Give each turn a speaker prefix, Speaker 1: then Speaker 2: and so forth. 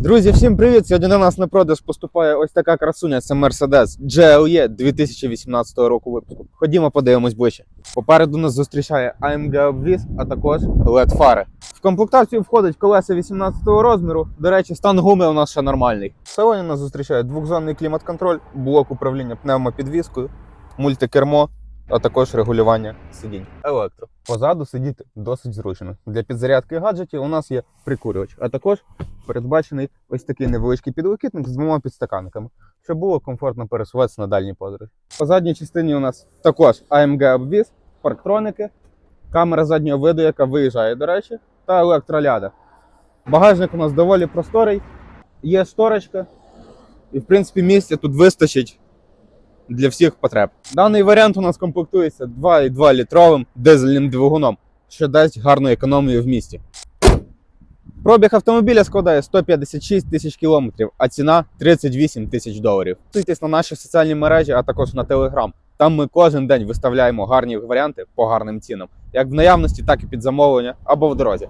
Speaker 1: Друзі, всім привіт! Сьогодні до нас на продаж поступає ось така красуня. Це Mercedes GLE 2018 року випуску. Ходімо, подивимось ближче. Попереду нас зустрічає AMG обвіз, а також led фари. В комплектацію входить колеса 18 розміру. До речі, стан гуми у нас ще нормальний. В салоні нас зустрічає двохзонний клімат-контроль, блок управління пневмопідвіскою, мультикермо, а також регулювання сидінь. Електро. Позаду сидіти досить зручно. Для підзарядки гаджетів у нас є прикурювач, а також передбачений ось такий невеличкий підлокітник з двома підстаканниками, щоб було комфортно пересуватися на дальній подорожі. По задній частині у нас також AMG обвіз, парктроники, камера заднього виду, яка виїжджає, до речі, та електроляда. Багажник у нас доволі просторий, є шторочка, і в принципі місця тут вистачить для всіх потреб. Даний варіант у нас комплектується 2,2 літровим дизельним двигуном, що дасть гарну економію в місті. Пробіг автомобіля складає 156 тисяч кілометрів, а ціна 38 тисяч доларів. Підписуйтесь на наші соціальні мережі, а також на Телеграм. Там ми кожен день виставляємо гарні варіанти по гарним цінам, як в наявності, так і під замовлення або в дорозі.